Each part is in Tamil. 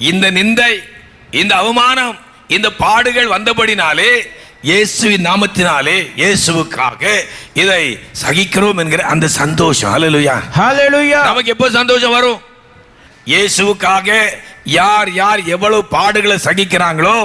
இந்த நிந்தை இந்த அவமானம் இந்த பாடுகள் வந்தபடினாலே இயேசுவின் நாமத்தினாலே இயேசுவுக்காக இதை சகிக்கிறோம் என்கிற அந்த சந்தோஷம். ஹalleluya Hallelujah. நமக்கு எப்போ சந்தோஷம் வரும்? இயேசுவுக்காக யார் யார் எவ்வளவு பாடுகளை சகிக்கிறாங்களோ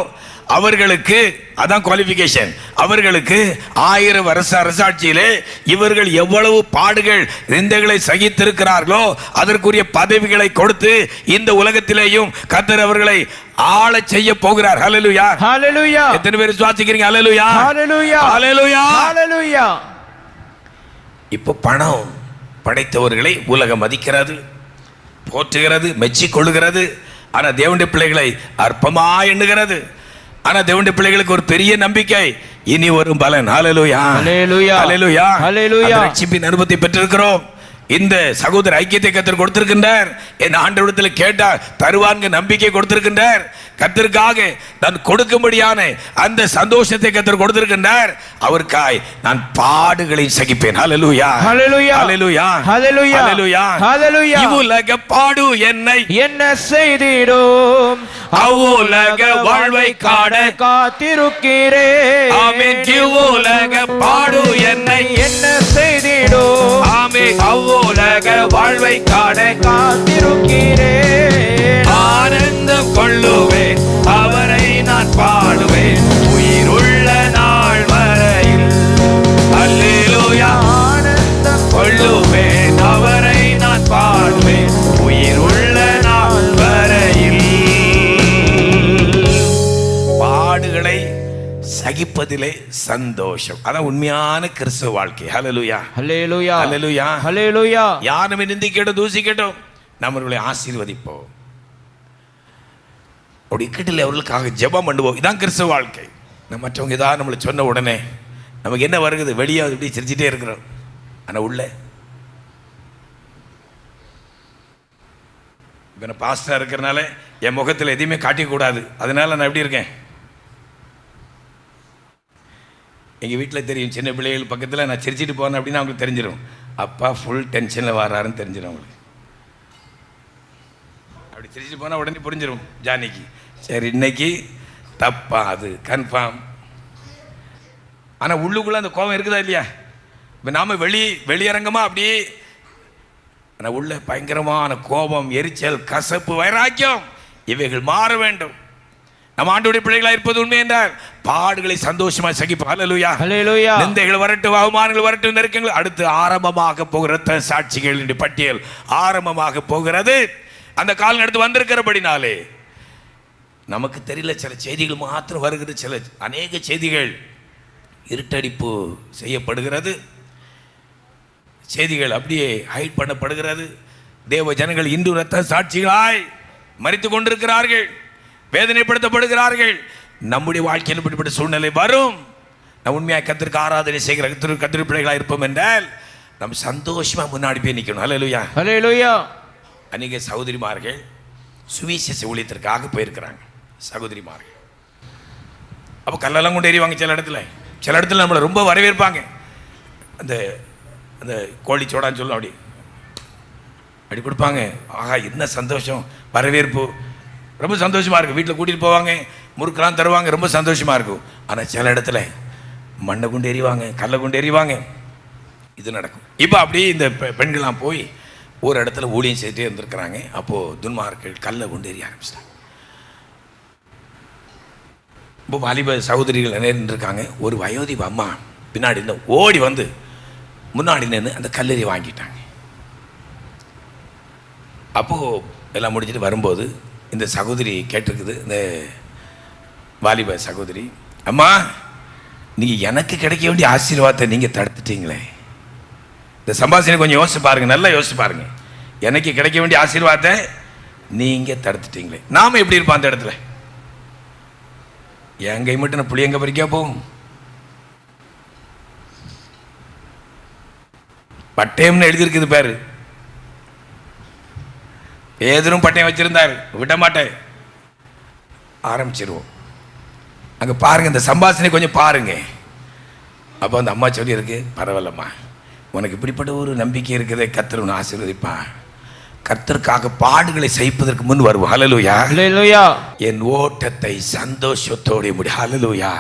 அவர்களுக்கு அதான் குவாலிஃபிகேஷன் அவர்களுக்கு ஆயிரம் வருஷ அரசாட்சியிலே இவர்கள் எவ்வளவு பாடுகள் நிந்தைகளை சகித்திருக்கிறார்களோ அதற்குரிய பதவிகளை கொடுத்து இந்த உலகத்திலேயும் கர்த்தர் அவர்களை ஆளச் செய்ய போகிறார். ஹalleluya Hallelujah. எத்தனை பேர் சுவாசிக்கிறீங்க? ஹalleluya Hallelujah. ஹalleluya Hallelujah. இப்போ பணம் படைத்தவர்களை உலகம் மதிக்கிறது போற்றுகிறது மெச்சிக் கொள்ளுகிறது. ஆனா தேவனுடைய பிள்ளைகளை அற்பமா எண்ணுகிறது. ஆனா தேவனுடைய பிள்ளைகளுக்கு ஒரு பெரிய நம்பிக்கை. இனி வரும் பலன். Hallelujah. ஹalleluya Hallelujah. அந்த ரட்சிப்பின் அனுபவத்தை பெற்றிருக்கிறோம். இந்த சகோதர ஐக்கியத்தை கத்தர் கொடுத்திருக்கின்றார். என் ஆண்டவரத்தில் கேட்டா தருவாங்க நம்பிக்கை கொடுத்திருக்கின்றார். கத்திற்காக நான் கொடுக்கும்படியான அந்த சந்தோஷத்தை கத்தர் கொடுத்திருக்கின்றார். அவருக்காய் நான் பாடுகளை சகிப்பேன். ஹalleluya Hallelujah. ஹalleluya Hallelujah. ஹalleluya Hallelujah. இவ்வுலக பாடு என்னை என்ன செய்திடும்? அவ்வுலக வாழ்வை காண காத்திருக்கிறேன். ஆமென். இவ்வுலக பாடு என்னை என்ன செய்திடும் ஆமே அவ்வுலக வாழ்வை காண காத்திருக்கிறேன். சகிப்பதிலே சந்தோஷம். அதான் உண்மையான கிறிஸ்துவ வாழ்க்கை. ஹalleluya ஹalleluya ஹalleluya ஹalleluya யார் நம்ம நிந்திக்கட்டும் தூசிக்கட்டும். நம்மளை ஆசீர்வதிப்போம். அப்படி இக்கட்டில் அவர்களுக்காக ஜெபம் பண்ணுவோம். இதான் கிறிஸ்தவ வாழ்க்கை. நம்ம மற்றவங்க ஏதாவது நம்மளை சொன்ன உடனே நமக்கு என்ன வருகுது? வெளியே இப்படி சிரிச்சிட்டே இருக்கிறோம். ஆனால் உள்ள இப்போ நான் பாஸ்டராக இருக்கிறனால என் முகத்தில் எதையுமே காட்டிக்கூடாது. அதனால நான் எப்படி இருக்கேன்? எங்கள் வீட்டில் தெரியும் சின்ன பிள்ளைகள் பக்கத்தில் நான் சிரிச்சிட்டு போனேன் அப்படின்னு அவங்களுக்கு தெரிஞ்சிடும் அப்பா ஃபுல் டென்ஷனில் வராருன்னு தெரிஞ்சிடும் அவங்களுக்கு. அப்படி சிரிச்சிட்டு போனால் உடனே புரிஞ்சிடும் ஜானிக்கு சரி இன்னைக்கு தப்பா அது கன்ஃபார்ம் ஆனால் உள்ளுக்குள்ளே அந்த கோபம் இருக்குதா இல்லையா? இப்போ நாம் வெளி வெளியரங்கமாக அப்படியே ஆனால் உள்ள பயங்கரமான கோபம் எரிச்சல் கசப்பு வைராக்கியம் இவைகள் மாற வேண்டும். நம்ம ஆண்டோடைய பிள்ளைகளாக இருப்பது உண்மை என்றால் பாடுகளை சந்தோஷமாக சகிப்போம். ஹalleluya. ஹalleluya. நிந்தைகள் வரட்டும் அவமானங்கள் வரட்டும் நெருக்கங்கள் அடுத்து ஆரம்பமாக போகிற ரத்த சாட்சிகளின் பட்டியல் ஆரம்பமாக போகிறது. அந்த காலம் எடுத்து வந்திருக்கிறபடினாலே நமக்கு தெரியல சில செய்திகள் மாத்திரம் வருகிறது. சில அநேக செய்திகள் இருட்டடிப்பு செய்யப்படுகிறது. செய்திகள் அப்படியே ஹைட் பண்ணப்படுகிறது. தேவ ஜனங்கள் இந்து ரத்த சாட்சிகளாய் மறித்து கொண்டிருக்கிறார்கள். வேதனைப்படுத்தப்படுகிறார்கள். நம்முடைய வாழ்க்கையில் இப்படிப்பட்ட சூழ்நிலை வரும். நம்ம உண்மையாக கத்திற்கு ஆராதனை செய்கிற கத்திர கத்திரி பிள்ளைகளாக இருப்போம் என்றால் நம்ம சந்தோஷமாக முன்னாடி போய் நிற்கணும் ஹalleluya. ஹalleluya. அநேக சகோதரிமார்கள் சுவிசேஷ ஊழியத்திற்காக போயிருக்கிறாங்க. சகோதரிமார்கள். அப்போ கல்லெல்லாம் கொண்டு எறிவாங்க சில இடத்துல. சில இடத்துல நம்மளை ரொம்ப வரவேற்பாங்க. அந்த அந்த கோழி சோடான்னு சொல்லும் அப்படி. அப்படி கொடுப்பாங்க. ஆஹா என்ன சந்தோஷம். வரவேற்பு. ரொம்ப சந்தோஷமாக இருக்கும் வீட்டில் கூட்டிகிட்டு போவாங்க முறுக்கெல்லாம் தருவாங்க ரொம்ப சந்தோஷமாக இருக்கும். ஆனால் சில இடத்துல மண்ணை கொண்டு எறிவாங்க கல்லை கொண்டு எறிவாங்க. இது நடக்கும். இப்போ அப்படியே இந்த பெ- பெண்கள்லாம் போய் ஒரு இடத்துல ஊழியம் செய்துட்டே இருந்திருக்கிறாங்க. அப்போது துன்மார்கள் கல்லை கொண்டு எறிய ஆரம்பிச்சிட்டாங்க. இப்போ வாலிப சகோதரிகள் நிறைய இருக்காங்க ஒரு வயோதிப அம்மா பின்னாடி இருந்து ஓடி வந்து முன்னாடி நின்று அந்த கல்லறி வாங்கிட்டாங்க. அப்போது எல்லாம் முடிஞ்சிட்டு வரும்போது இந்த சகோதரி கேட்டிருக்குது இந்த வாலிப சகோதரி. அம்மா நீங்கள் எனக்கு கிடைக்க வேண்டிய ஆசீர்வாதத்தை நீங்கள் தடுத்துட்டீங்களே. இந்த சம்பாஷணை கொஞ்சம் யோசிச்சு பாருங்கள் நல்லா யோசிச்சு பாருங்க. எனக்கு கிடைக்க வேண்டிய ஆசீர்வாதத்தை நீங்கள் தடுத்துட்டீங்களே. நாம எப்படி இருப்போம் அந்த இடத்துல? என் கை மட்டும் நான் புளியங்க பறிக்கா போகும்? பட்டயம்னு எழுதியிருக்குது பேர். பேதரும் பட்டயம் வச்சிருந்தார் விட மாட்டேன் ஆரம்பிச்சிருவோம். அங்க பாருங்க இந்த சம்பாஷணை கொஞ்சம் பாருங்க. அப்போ அந்த அம்மா சொல்லியிருக்கு பரவாயில்லம்மா உனக்கு இப்படிப்பட்ட ஒரு நம்பிக்கை இருக்குதே கத்தர் உன்னை ஆசீர்வதிப்பான் கர்த்தருக்காக பாடுகளை சகிப்பதற்கு முன் வருவோம். Hallelujah. என் ஓட்டத்தை சந்தோஷத்தோடு முடி ஹalleluya.